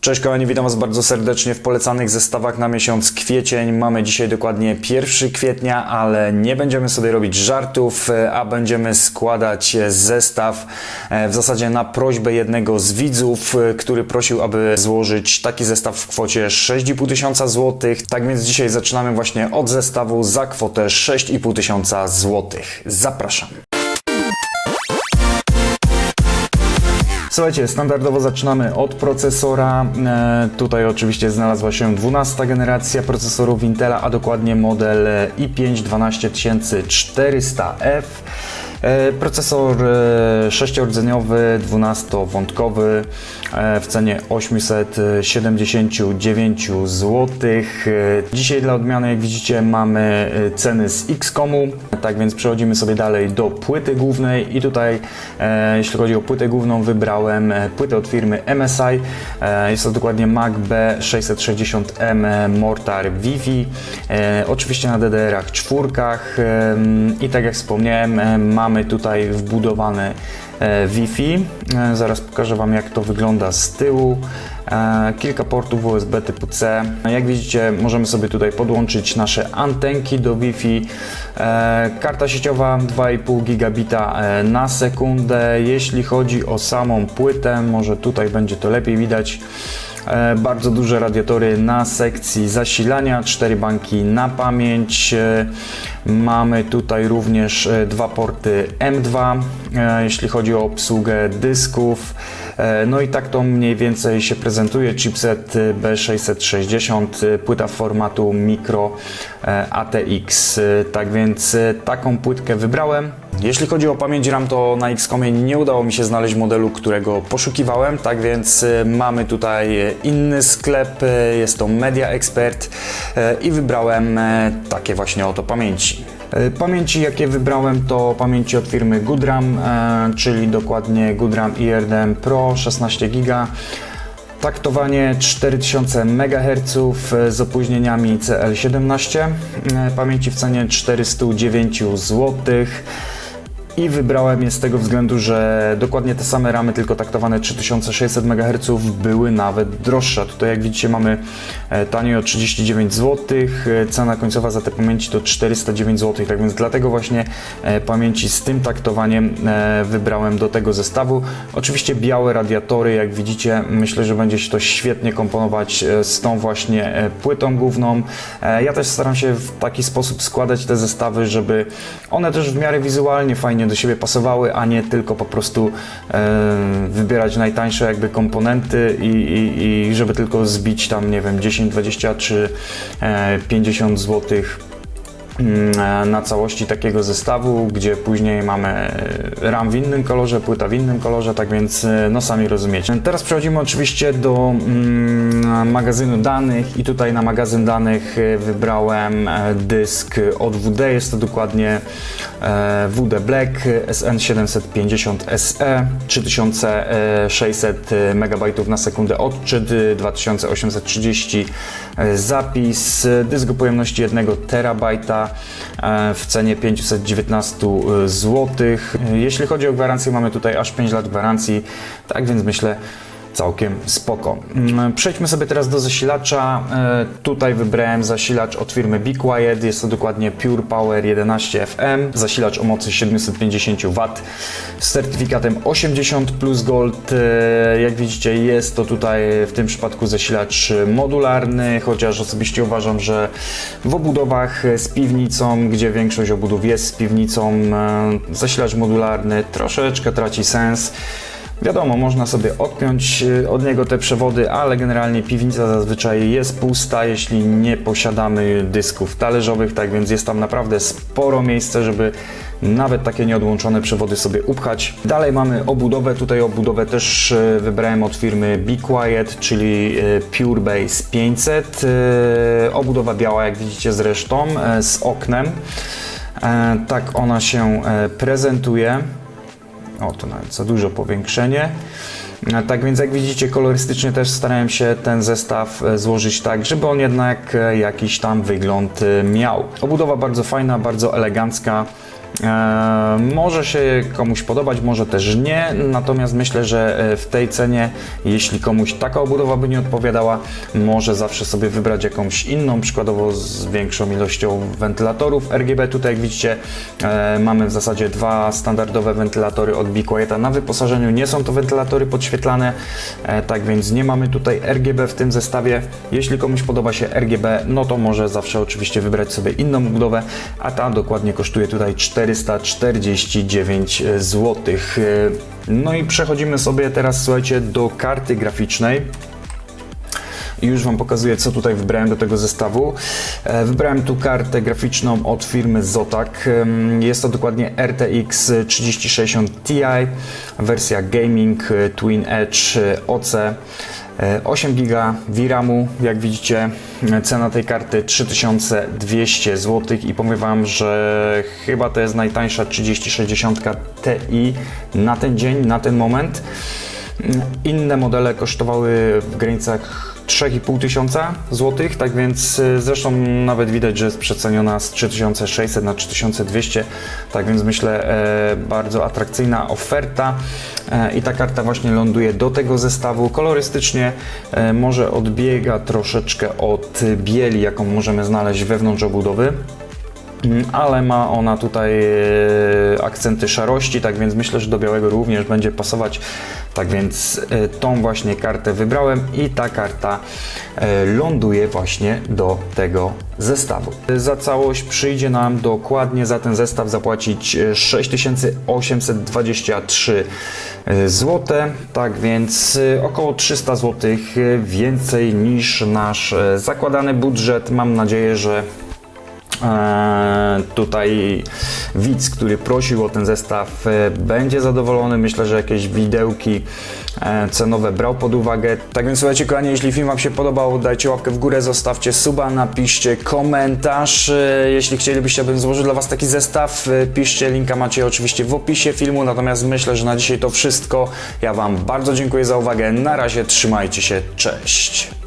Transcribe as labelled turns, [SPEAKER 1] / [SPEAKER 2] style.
[SPEAKER 1] Cześć kochani, witam Was bardzo serdecznie w polecanych zestawach na miesiąc kwiecień. Mamy dzisiaj dokładnie 1 kwietnia, ale nie będziemy sobie robić żartów, e, a będziemy składać zestaw e, w zasadzie na prośbę jednego z widzów, e, który prosił, aby złożyć taki zestaw w kwocie 6,5 tysiąca złotych. Tak więc dzisiaj zaczynamy właśnie od zestawu za kwotę 6,5 tysiąca złotych. Zapraszam. Słuchajcie, standardowo zaczynamy od procesora. E, tutaj oczywiście znalazła się 12 generacja procesorów Intela, a dokładnie model i5 12400F. E, procesor e, 6-rdzeniowy, 12-wątkowy e, w cenie 879 zł. Dzisiaj dla odmiany, jak widzicie, mamy ceny z Xcomu. Tak więc przechodzimy sobie dalej do płyty głównej i tutaj, jeśli chodzi o płytę główną, wybrałem płytę od firmy MSI. Jest to dokładnie Mac B660M Mortar. E, oczywiście na DDR-ach czwórkach i tak jak wspomniałem, e, mamy tutaj wbudowany e, Wi-Fi. E, Zaraz pokażę Wam jak to wygląda z tyłu. E, Kilka portów USB typu C. Jak widzicie, możemy sobie tutaj podłączyć nasze antenki do Wi-Fi. Karta sieciowa 2,5 gigabita na sekundę. Jeśli chodzi o samą płytę, może tutaj będzie to lepiej widać. E, Bardzo duże radiatory na sekcji zasilania, cztery banki na pamięć. E, Mamy tutaj również e, dwa porty M2, e, jeśli chodzi o obsługę dysków. No i tak to mniej więcej się prezentuje. Chipset e, B660, e, płyta formatu micro ATX. Tak więc taką płytkę wybrałem. Jeśli chodzi o pamięć RAM, to na Xcomie nie udało mi się znaleźć modelu, którego poszukiwałem, tak więc e, mamy tutaj e, inny sklep, e, jest to Media Expert i wybrałem takie właśnie oto pamięci. Pamięci, jakie wybrałem, to pamięci od firmy Goodram, czyli dokładnie Goodram IRDM Pro 16 GB. Taktowanie 4000 MHz z opóźnieniami CL17, e, pamięci w cenie 409 zł. I wybrałem je z tego względu, że dokładnie te same ramy, tylko taktowane 3600 MHz były nawet droższe. Tutaj jak widzicie mamy e, taniej o 39 zł, e, cena końcowa za te pamięci to 409 zł, tak więc dlatego właśnie e, pamięci z tym taktowaniem wybrałem do tego zestawu. Oczywiście białe radiatory, jak widzicie, myślę, że będzie się to świetnie komponować z tą właśnie płytą główną. Ja też staram się w taki sposób składać te zestawy, żeby one też w miarę wizualnie fajnie do siebie pasowały, a nie tylko po prostu e, wybierać najtańsze jakby komponenty i, i, i żeby tylko zbić tam, nie wiem, 10, 20 czy e, 50 złotych. mm, na całości takiego zestawu, gdzie później mamy e, RAM w innym kolorze, płyta w innym kolorze, tak więc e, no sami rozumiecie. Teraz przechodzimy oczywiście do mm, magazynu danych i tutaj na magazyn danych e, wybrałem dysk od WD, jest to dokładnie WD Black SN750 SE 3600 MB na sekundę odczyt, 2830 zapis, dysk o pojemności 1 terabajta e, w cenie 519 zł. Jeśli chodzi o gwarancję, mamy tutaj aż 5 lat gwarancji, tak więc myślę, całkiem spoko. Mm, Przejdźmy sobie teraz do zasilacza. E, Tutaj wybrałem zasilacz od firmy Be Quiet. Jest to dokładnie Pure Power 11 FM. Zasilacz o mocy 750 W z certyfikatem 80 plus Gold. E, Jak widzicie, jest to tutaj w tym przypadku zasilacz modularny, chociaż osobiście uważam, że w obudowach z piwnicą, gdzie większość obudów jest z piwnicą, e, zasilacz modularny troszeczkę traci sens. Wiadomo, można sobie odpiąć y, od niego te przewody, ale generalnie piwnica zazwyczaj jest pusta, jeśli nie posiadamy dysków talerzowych, tak więc jest tam naprawdę sporo miejsca, żeby nawet takie nieodłączone przewody sobie upchać. Dalej mamy obudowę, tutaj obudowę też y, wybrałem od firmy Be Quiet, czyli y, Pure Base 500. Y, Obudowa biała, jak widzicie zresztą, z oknem. E, Tak ona się e, prezentuje. O, to nawet za dużo powiększenie. E, Tak więc jak widzicie kolorystycznie też starałem się ten zestaw e, złożyć tak, żeby on jednak e, jakiś tam wygląd miał. Obudowa bardzo fajna, bardzo elegancka. E, może się komuś podobać, może też nie, natomiast myślę, że e, w tej cenie, jeśli komuś taka obudowa by nie odpowiadała, może zawsze sobie wybrać jakąś inną, przykładowo z większą ilością wentylatorów RGB. Tutaj jak widzicie e, mamy w zasadzie dwa standardowe wentylatory od Be Quieta na wyposażeniu. Nie są to wentylatory podświetlane, tak więc nie mamy tutaj RGB w tym zestawie. Jeśli komuś podoba się RGB, no to może zawsze oczywiście wybrać sobie inną budowę, a ta dokładnie kosztuje tutaj 449 zł. No i przechodzimy sobie teraz, słuchajcie, do karty graficznej. Już Wam pokazuję, co tutaj wybrałem do tego zestawu. E, Wybrałem tu kartę graficzną od firmy Zotac. Jest to dokładnie RTX 3060 Ti, wersja gaming e, Twin Edge e, OC. E, 8 GB VRAMu, jak widzicie, e, cena tej karty 3200 zł i powiem Wam, że chyba to jest najtańsza 3060 Ti na ten dzień, na ten moment. Inne modele kosztowały w granicach 3,5 tysiąca złotych, tak więc y, zresztą nawet widać, że jest przeceniona z 3600 na 3200, tak więc myślę e, bardzo atrakcyjna oferta e, i ta karta właśnie ląduje do tego zestawu. Kolorystycznie e, może odbiega troszeczkę od bieli, jaką możemy znaleźć wewnątrz obudowy. Mm, ale ma ona tutaj e, akcenty szarości, tak więc myślę, że do białego również będzie pasować. Tak więc e, tą właśnie kartę wybrałem i ta karta e, ląduje właśnie do tego zestawu. Za całość przyjdzie nam dokładnie za ten zestaw zapłacić e, 6823 zł, tak więc około 300 zł więcej niż nasz zakładany budżet. Mam nadzieję, że Tutaj widz, który prosił o ten zestaw, e, będzie zadowolony. Myślę, że jakieś widełki e, cenowe brał pod uwagę. Tak więc słuchajcie, kochani, jeśli film Wam się podobał, dajcie łapkę w górę, zostawcie suba, napiszcie komentarz. E, Jeśli chcielibyście, abym złożył dla Was taki zestaw, e, piszcie, linka macie oczywiście w opisie filmu. Natomiast myślę, że na dzisiaj to wszystko. Ja Wam bardzo dziękuję za uwagę. Na razie, trzymajcie się, cześć.